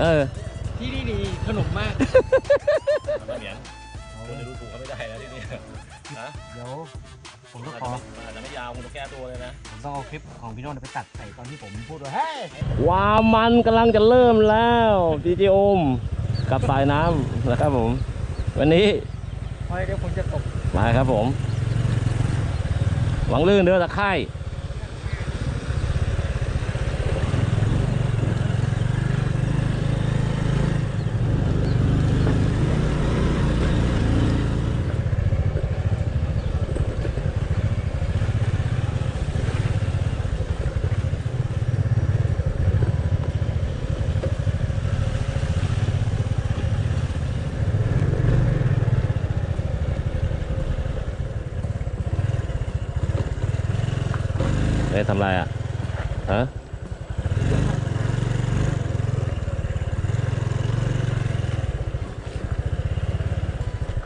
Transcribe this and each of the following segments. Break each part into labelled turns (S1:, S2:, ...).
S1: เออ
S2: ที่นี่ดีขนมมาก
S3: มันเหมียนคุณจะดูถูกเขาไม่ได้นะที่นี่นะ
S2: เดี๋ยวผมต้อง
S3: อาจ
S2: ขอ
S3: จะอาจจะไม่ยาวคุณต้องแก้ตัวเลยนะ
S2: ผมต้องเอาคลิปของพี่โน้ตไปตัดใส่ตอนที่ผมพูดว่าเฮ้ย
S1: ความมันกำลังจะเริ่มแล้วดีเจโอมกับสายน้ำนะครับผม วันนี้
S2: พอเดี๋ยวผมจะตก
S1: มาครับผม หวังลื่นเด้อตะไคร่ำไรอะฮะ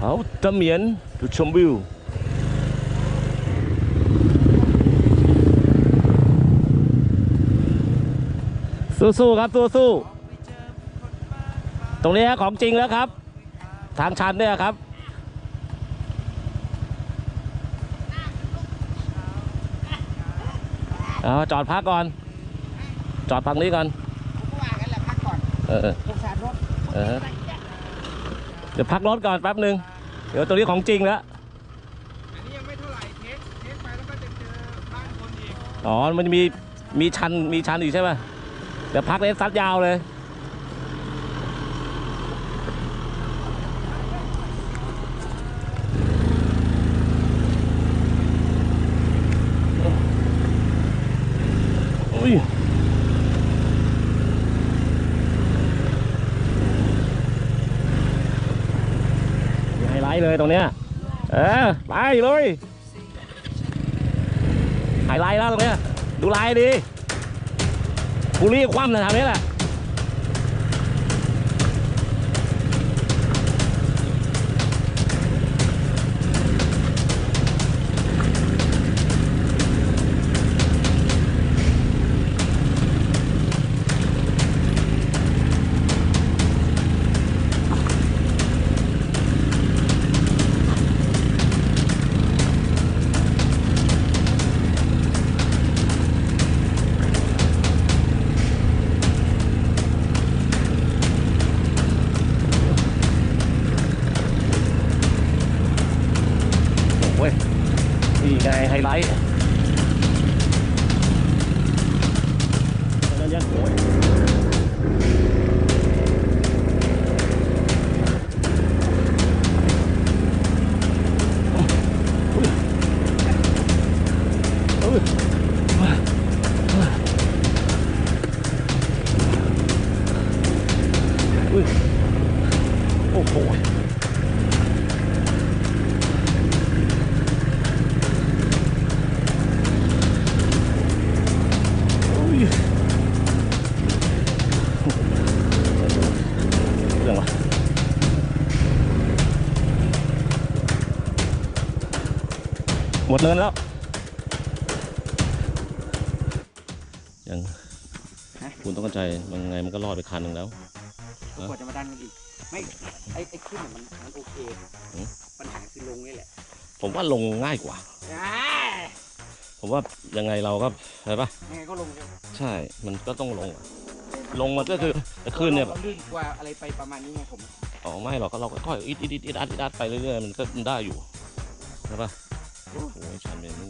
S1: เอาตะเมียนดูชมวิวสู้ๆครับสู้ๆตรงนี้ฮะของจริงแล้วครับ ทางชันเนี่ยครับ เอาจอดพักก่อน จอดพักนี้ก่อน
S2: ผมก็ว่ากันแหละพักก่อน
S1: เออเออ
S2: สงสารรถ
S1: เออเดี๋ยวพักรถก่อนแป๊บหนึ่งเดี๋ยวตัวนี้ของจริงแล้ว
S2: อันนี้ยังไม่เท่าไหร่เทสเทสไปแล้วก็จะเจอบ้านคนอีก
S1: อ๋อมันจะมีมีชันมีชันอีกใช่ไหมเดี๋ยวพักเลนซัดยาวเลยอุ้ยมีไฮไลท์เลย ตรงเนี้ย เออ ไปเลยไฮไลท์แล้วตรงเนี้ย ดูไลท์ดีกูรีบคว่ำนะทางนี้แหละ ดเนินแล้ว ยังคุณต้องเข้าใจมันไงมันก็รอดไปคันหนึ่งแล้ว
S2: กว่าจะมาดันกันอีก ไม่ไอ้ไอ้ขึ้นเนี่ยมันมันโอเค
S1: อืม
S2: ปัญหาคือลงนี่แหละ
S1: ผมว่าลงง่ายกว่า
S2: อ่า
S1: ผมว่ายังไงเราก็ใช่ปะ
S2: ยังไงก็ลงเร็ว
S1: ใช่ มันก็ต้องลงอะลงมันก็คือจะขึ้นเนี่ย
S2: ราลื่นกว่าอะไรไปประมาณนี้ไงผม
S1: อ๋อไม่หรอกก็เราก็ค่อยอิดอิดอิดอิดอัดอิดอัดไปเรื่อยๆมันก็ได้อยู่ใช่ปะ โอ้โ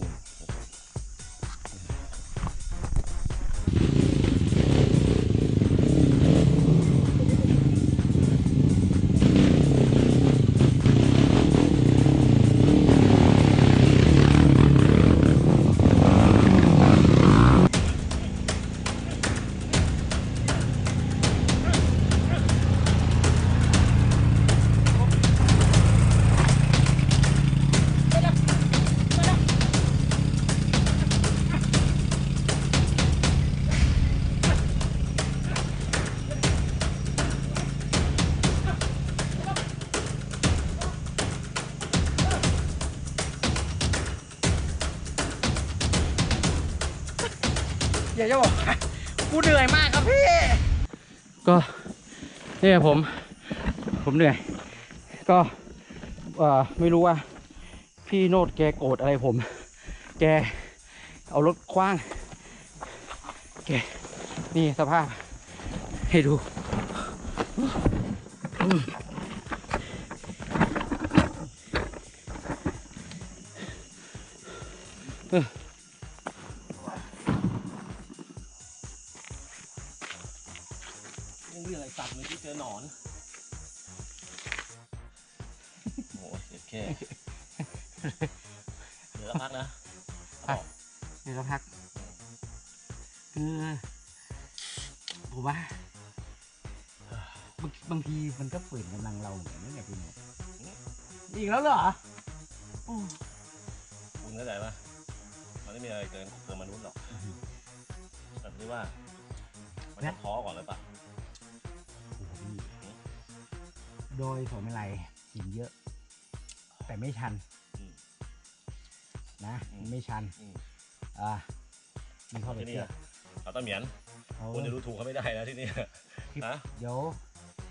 S1: อ
S2: ย่าจะบอกกูเหนื่อยมากครับพี่ ก็เนี่ยผม ผมเหนื่อย ก็ไม่รู้ว่า พี่โนดแกโกรธอะไรผม แกเอารถคว้าง แกนี่สภาพ ให้ดู
S4: ยังมีอะไรสัตว์เมื่อกี้เจอหนอน
S1: โอ้โหเจ็ดแค่เดี๋ยวพักนะ
S2: เดี๋ยวสักพักคือผมว่าบางบางทีมันก็ฝืนกำลังเราเหมือนกันนะเนี่ยพี่โนดอีกแล้วเหรอ
S1: คุณเข้าใจปะมันไม่มีอะไรเกินเกินมนุษย์หรอกแต่ที่ว่า มันต้องท้อก่อนเลยปะ
S2: โดยสมัยไรหินเยอะ แต่ไม่ชัน
S1: อืม
S2: นะมันไม่ชัน
S1: อืม
S2: อ่ามีข้อ
S1: ที่
S2: เปรี
S1: นี่
S2: ยบ
S1: อะเขาต้องเหมียน
S2: เขา
S1: คุณจะดูถูกเขาไม่ได้นะที่นี่นะ
S2: เดี๋ยว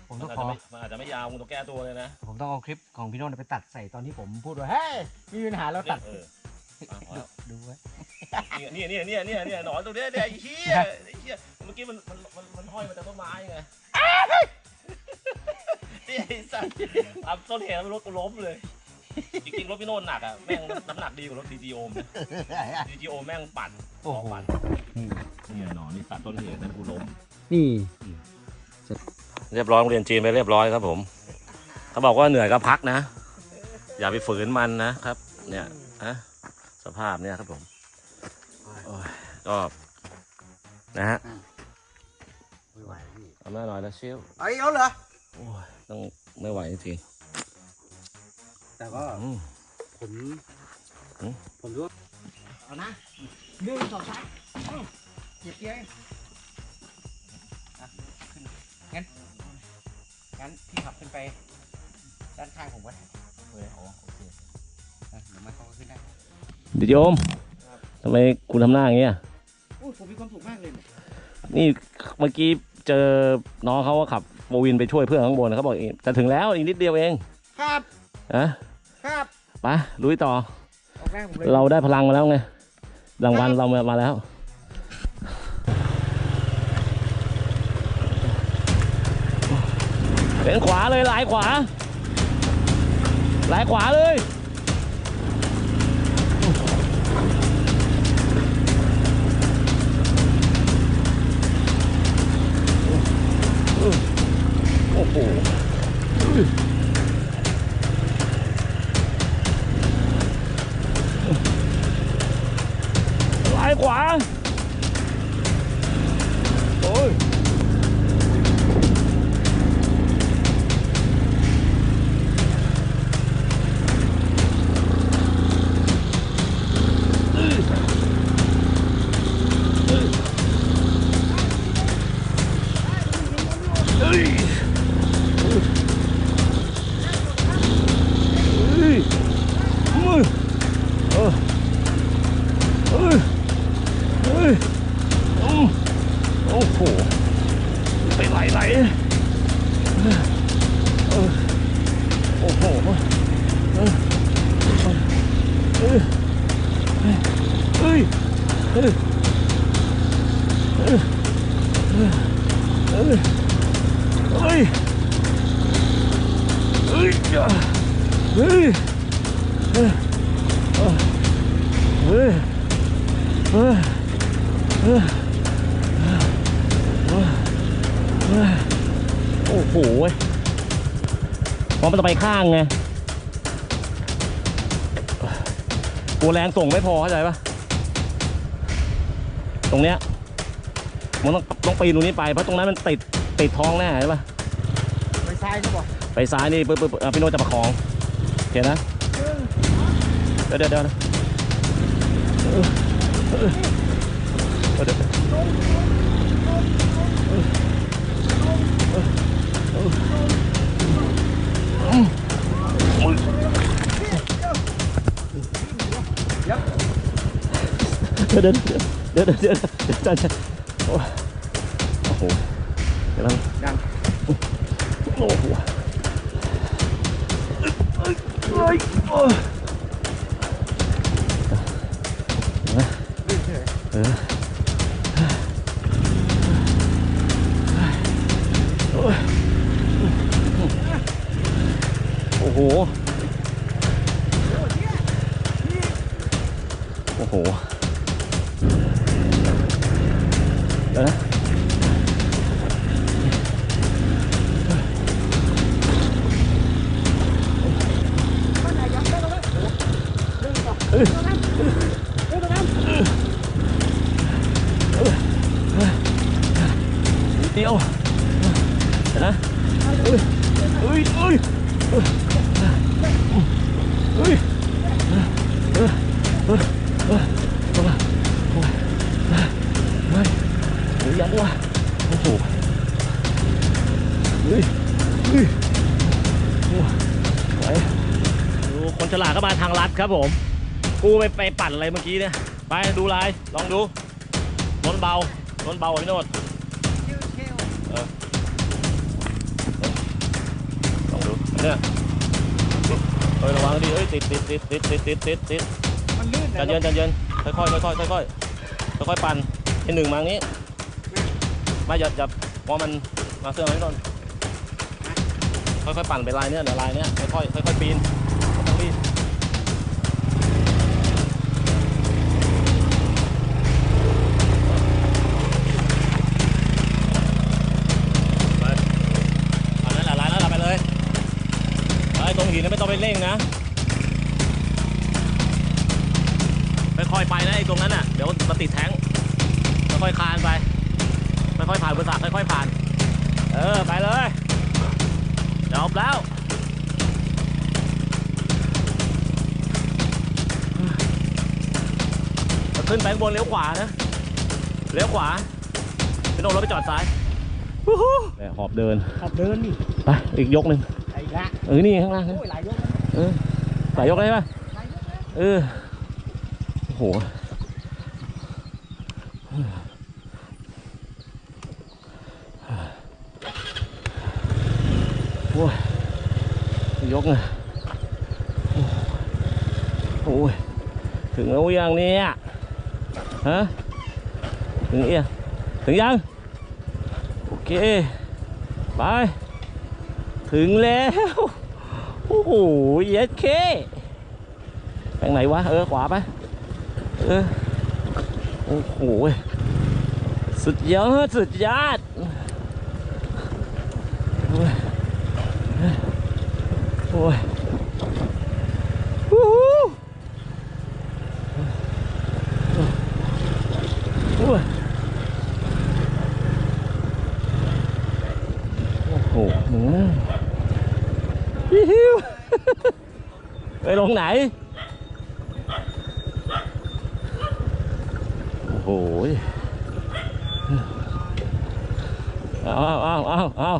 S2: ผม
S1: มัน
S2: ต้อง
S1: อาจ
S2: ขอ
S1: จะไม่มันอาจจะไม่ยาวคุณต้องแก้ตัวเลยนะ
S2: ผมต้องเอาคลิปของพี่โนนท์ไปตัดใส่ตอนที่ผมพูดว่าเฮ้ยมีปัญหาแล้วตัด
S1: เอออะพอแล้ว
S2: ดูไว้
S1: เนี่ยเนี่ยเนี่ยเนี่ยเนี่ยหนอนตัวเนี้ยเนี่ยไอ้เหี้ยไอ้เหี้ยเมื่อกี้มันมันมันมันห้อยมาจากต้นไม้ไงเนี่ย ไอ้สัตว์อับต้นเหตุมันรถกูล้มเลย จริงๆรถพี่โน่นหนักอะแม่งน้ำหนักดีกว่ารถดีจีโอมดีจีโอแม่งปั่น
S2: โอ้โห
S1: ปั่น
S2: นี่
S1: เนี่ยหนอนนี่สัตว์ต้นเหตุนั่นกูล้ม
S2: นี่
S1: เรียบร้อยโรงเรียนจีนไปเรียบร้อยครับผม เขาบอกว่าเหนื่อยก็พักนะ อย่าไปฝืนมันนะครับ เนี่ยอะสภาพเนี่ยครับผมโอ้ยก็นะฮะ
S2: ไม่ไหวพี่
S1: เอามาหน่อยแล้วเชียว
S2: ไอ้เขาเหรอ
S1: โอ้ย ต้องไม่ไหวจริง
S2: แต่ก็
S1: ๆอืม
S2: ผม
S1: หืม
S2: ผมรู้ว่าเอานะหนึ่งสองสามเอ้าเหยียบเกียร์อะขึ้นงั้น งั้นพี่ขับขึ้นไป ด้านข้างผมก็ได้
S1: เลยอ๋อโอเค
S2: อะเดี๋ยวมันเขาก็ขึ้นได้
S4: ดิจิโอมทำไมคุณทำหน้าอย่างเงี้ย
S2: โอ้ยผมมีความสุขมากเลยเนี่ย
S4: นี่เมื่อกี้เจอน้องเขาว่าขับ โมวินไปช่วยเพื่อนข้างบนเขาบอกอีกจะถึงแล้วอีกนิดเดียวเอง
S2: ครับ
S4: นะครับไปลุยต่อ
S2: ออกแรกผมเลย
S4: เราได้พลังมาแล้วไงรางวัลเรามามาแล้ว เป็นขวาเลยหลายขวา หลายขวาเลย โหหลายขวา โอ้โหเว้ยเพราะมันจะไปข้างไงกลัวแรงส่งไม่พอเข้าใจปะตรงเนี้ยมันต้องต้องปีนตรงนี้ไปเพราะตรงนั้นมันติดติดท้องแน่ใช่ปะ
S2: ไปซ้ายใช่ป่ะ
S4: ไปซ้ายนี่ปึ๊บปึ๊บเอ่อพี่โน้ตจะประคองโอเคนะเดี๋ยวเดี๋ยวเดี๋ยวเออเออเออเดี๋ยว Đưa đến Đưa đến Đưa đến Ôi Ôi Cái lắm Đang. Ôi. Ôi. Ôi. Ôi. Ôi. 五。 ดู
S1: คนฉลาดก็มาทางลัดครับผม กูไปไปปั่นอะไรเมื่อกี้เนี่ย ไปดูลายลองดูรถเบารถเบาอะพี่โนดลองดูเนี่ยเฮ้ยระวังดิเฮ้ยติดติดติดติดติดติดติดติด
S5: มันลื่น
S1: ใจเย็นใจเย็นค่อยค่อยค่อยค่อยค่อยค่อยค่อยปั่นที่หนึ่งมาอย่างนี้ไม่อย่าอย่าพอมันมาเสื้อมาพี่นนท์ค่อยค่อยปั่นไปลายเนี้ยเดี๋ยวลายเนี้ยค่อยค่อยค่อยค่อยปีน ไอ้ตรงหินนั้นไม่ต้องไปเร่งนะค่อยๆไปนะไอ้ตรงนั้นน่ะ เดี๋ยวมาติดแท้งค่อยๆคานไปค่อยๆผ่านอุปสรรคค่อยๆผ่าน เออ ไปเลยจบแล้วจะขึ้นไปข้างบนเลี้ยวขวานะ เลี้ยวขวาพี่โน้ตรถไปจอดซ้ายวู้ฮู้เนี่ยหอบเดิน
S2: ขับเดินดิ
S1: ไป อีกยกหนึ่ง
S2: ไอ้ ละ
S1: เออนี่ข้างล่างนะ
S2: โอ้ยหลายยกแล้ว
S1: เออสายยกได้ไหมเออโอ้โหโอ้ยยกนะโอ้ยถึงแล้วยังเนี่ยฮะถึงเอียงถึงยังโอเคไป ถึงแล้ว โอ้โหเย็ดเคทางไหนวะ เออ ขวาไปเออ โอ้โห สุดยอด สุดยอด โอ้ยโอ้ยวู้ฮู้โอ้ยโอ้โหอืม ฮิฮิว ไปลงไหน โอ้โหเอาเอาเอาเอาเอา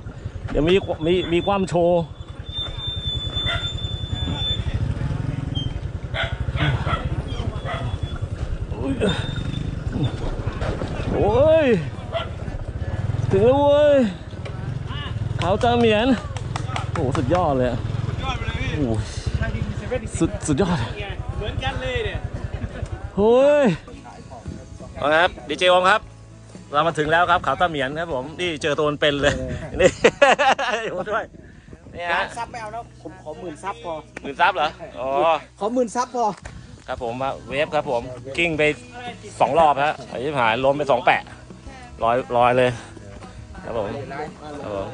S1: เดี๋ยวมีมีมีความโชว์โอ้ย ถึงแล้วเว้ยเขาตาเหมียน โอ้โหสุดยอดเลยอะ
S5: ยอดไปเลยพี่
S1: โอ้ สุดสุดยอด
S5: เหมือนกันเลยเนี่ย
S1: โอ้ยเอาละครับดีเจวงครับ เรามาถึงแล้วครับเขาตาเหมียนครับผมนี่เจอตัวเป็นๆเลยนี่อยู่ด้วยนี่
S2: ร้า
S1: ฮะ
S2: นซับไม่เอาแล้วผมขอหมื่นซับพอ
S1: หมื่นซับเหรออ๋อ
S2: ขอหมื่นซับพอ
S1: ครับผมเวฟครับผมกิ้งไปสองรอบฮะไอ้ที่หายล้มไปสองแปะลอยลอยเลยครับผมครับผม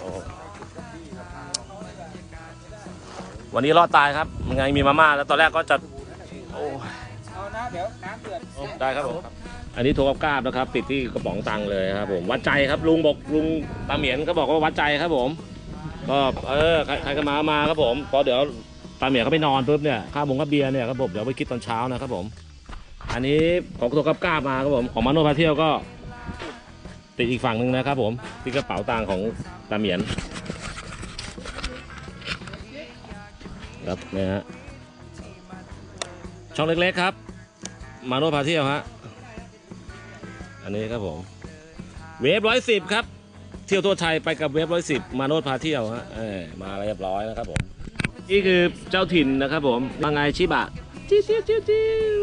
S1: โอ้โห วันนี้รอดตายครับยังไงมีมาม่าแล้วตอนแรกก็จะโอ้ย
S5: เอานะเดี๋ยวน้ำเดือด
S1: ได้ครับผมอันนี้โทรกราบนะครับ ติดที่กระป๋องตังค์เลยครับผมวัดใจครับลุงบอกลุงตาเหมียนเขาบอกว่าวัดใจครับผม ก็เออใครใครก็มามาครับผมพอเดี๋ยวตาเหมียนเขาไปนอนปุ๊บเนี่ยค่าบงค่าเบียร์เนี่ยครับผมเดี๋ยวไปคิดตอนเช้านะครับผม อันนี้ของโทรกราบมาครับผมของมาโนพาเที่ยวก็ ติดอีกฝั่งหนึ่งนะครับผมที่กระเป๋าตังค์ของตาเหมียน ครับเนี่ยฮะช่องเล็กๆครับ มาโนพาเที่ยวฮะอันนี้ครับผมเวฟร้อยสิบครับ เที่ยวทั่วไทยไปกับเวฟร้อยสิบมาโนดพาเที่ยวฮะเออมาเรียบร้อยนะครับผมนี่คือเจ้าถิ่นนะครับผมมาไงชิบะจิ้วจิ้วจิ้วจิ้ว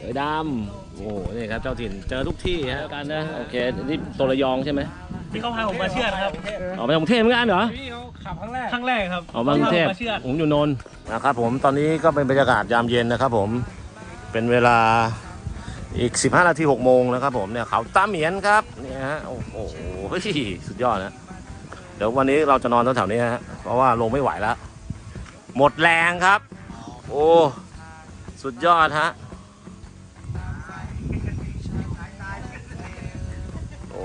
S1: เอ้ยดำโอ้โหนี่ครับเจ้าถิ่นเจอทุกที่ฮะกันนะโอเคนี่ตัวระยองใช่ไหม
S6: ที่เขาพาผมมาเชื่อดครับ
S1: ออกไปกรุงเทพเหมือนกันเหรอ
S5: พี่เขา ขับครั้งแรก
S6: ครั้งแรกครับ
S1: ออกมากรุงเทพ
S6: ขพาผมมาเชื่อด
S1: ผมอยู่นนท์นะครับผมตอนนี้ก็เป็นบรรยากาศยามเย็นนะครับผมเป็นเวลาอีก 15 นาที6โมงนะครับผมเนี่ยเขาตาเหมียนครับเนี่ยฮะโอ้โหเฮ้ยสุดยอดนะเดี๋ยววันนี้เราจะนอนแถวๆนี้ฮะเพราะว่าลงไม่ไหวแล้ว หมดแรงครับ โอ้สุดยอดฮะโอ้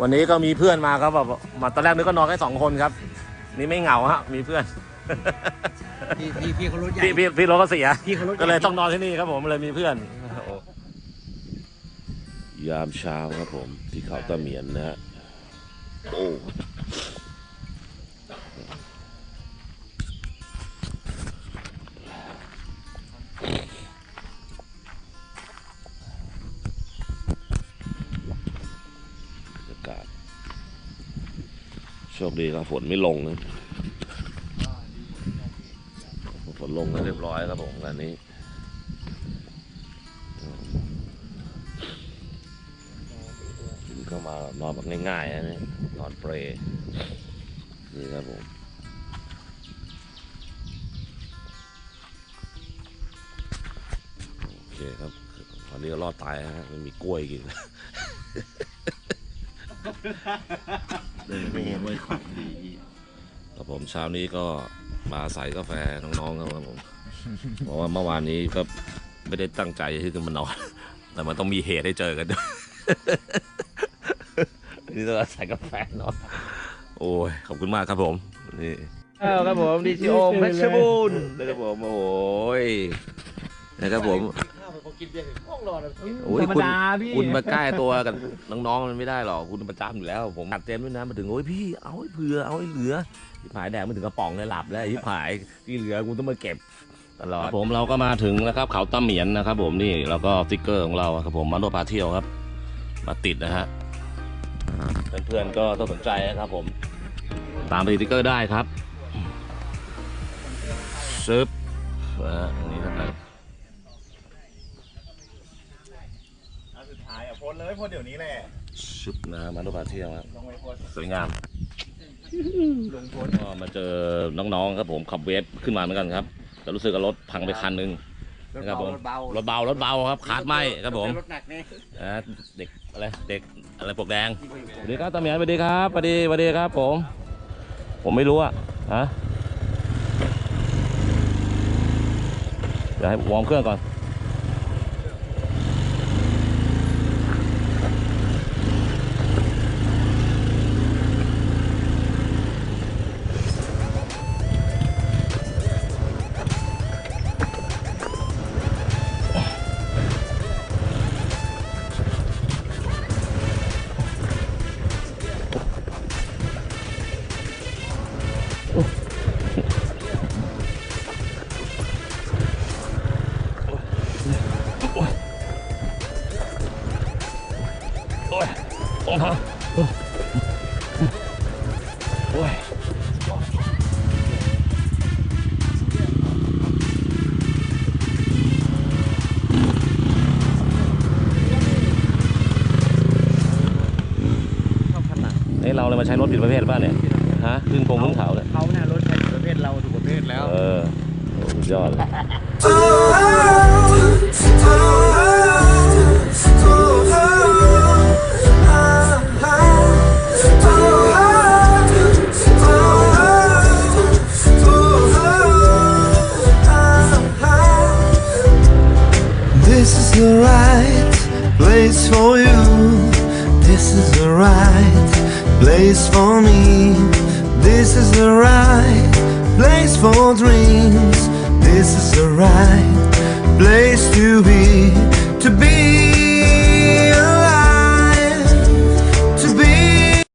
S1: วันนี้ก็มีเพื่อนมาครับแบบมาตอนแรกนึกก็นอนแค่สองคนครับ นี่ไม่เหงาฮะมีเพื่อน
S2: พี่พี่พี่เขารถใหญ่
S1: พี่พี่พี่รถก็เสีย
S2: พี่เขารถใหญ่
S1: ก็เลยต้องนอนที่นี่ครับผมเลยมีเพื่อน ยามเช้าครับผม ที่เขาตะเมียนนะฮะโอ้ ชคดีครับฝนไม่ลงนะฝนลงแล้วเรียบร้อยครับผมงานนี้ก็มานอนแบบง่ายๆนะนี่นอนเปรย์นี่ครับผมโอเคครับตอนนี้ก็รอดตายฮะไม่มีกล้วยกิน ไม่เห็นว่าของดีครับผมเช้านี้ก็มาใส่กาแฟน้องๆครับผมเพราะว่าเมื่อวานนี้ก็ไม่ได้ตั้งใจที่จะมานอน แต่มันต้องมีเหตุให้เจอกันด้วยนี่ต้องใส่กาแฟนอนโอ้ยขอบคุณมากครับผมนี่ครับผมดีจีโอเพชรบูรณ์นะครับผมโอ้ยนะครับผม โอ้ย
S6: ธรรม
S1: คุณ
S6: ดาพี่
S1: คุณมาใกล้ตัวกันน้องๆมันไม่ได้หรอกคุณประจำอยู่แล้ว ผมอัดเต็มด้วยนะมาถึงโอ้ยพี่เอาให้เผื่อเอาให้เหลือที่ผายแดงมาถึงกระป๋องเลยหลับแล้วที่ผายที่เหลือกูต้องมาเก็บตลอดผมเราก็มาถึงนะครับเขาตะเหมียนนะครับ ผมนี่แล้วก็สติ๊กเกอร์ของเราครับผมมาโนพาเที่ยวครับ มาติดนะฮะเพื่อนๆก็ต้องสนใจนะครับ ผม ตามไปติดสติ๊กเกอร์ได้ครับซึบนะฮะอันนี้นะครับ
S5: สุดท้ายอะโพส เลยโพสเดี๋ยวนี้แหละ
S1: ซึบนะฮะมาโนพาเที่ยวครับ
S5: ลงไปโพส
S1: สวยงาม
S5: ลงโพส
S1: ก็มาเจอน้องๆครับผมขับเวฟขึ้นมาเหมือนกันครับ แต่รู้สึกว่ารถพังไปคันหนึงนะครับผม
S2: รถเบาร
S1: ถเบารถเบาครับขาดไหมครับผม
S2: รถหนักนี่
S1: นะเด็กอะไรเด็กอะไรปลวกแดงสวัสดีครับตาเหมียนสวัสดีครับสวัสดีสวัสดีครับ ผม ผมไม่รู้อะฮะเดี๋ยวให้วอร์มเครื่องก่อน เราเลยมาใช้รถผิดประเภทหรือเปล่าเนี่ยฮะขึ้นโคงขึ้นเขาเลย
S2: เขาเนี่ยรถใช้ประเภทเราถูกประเภทแล้ว
S1: เออโอ้สุดยอดเลย
S7: place for me. This is the right place for dreams. This is the right place to be. To be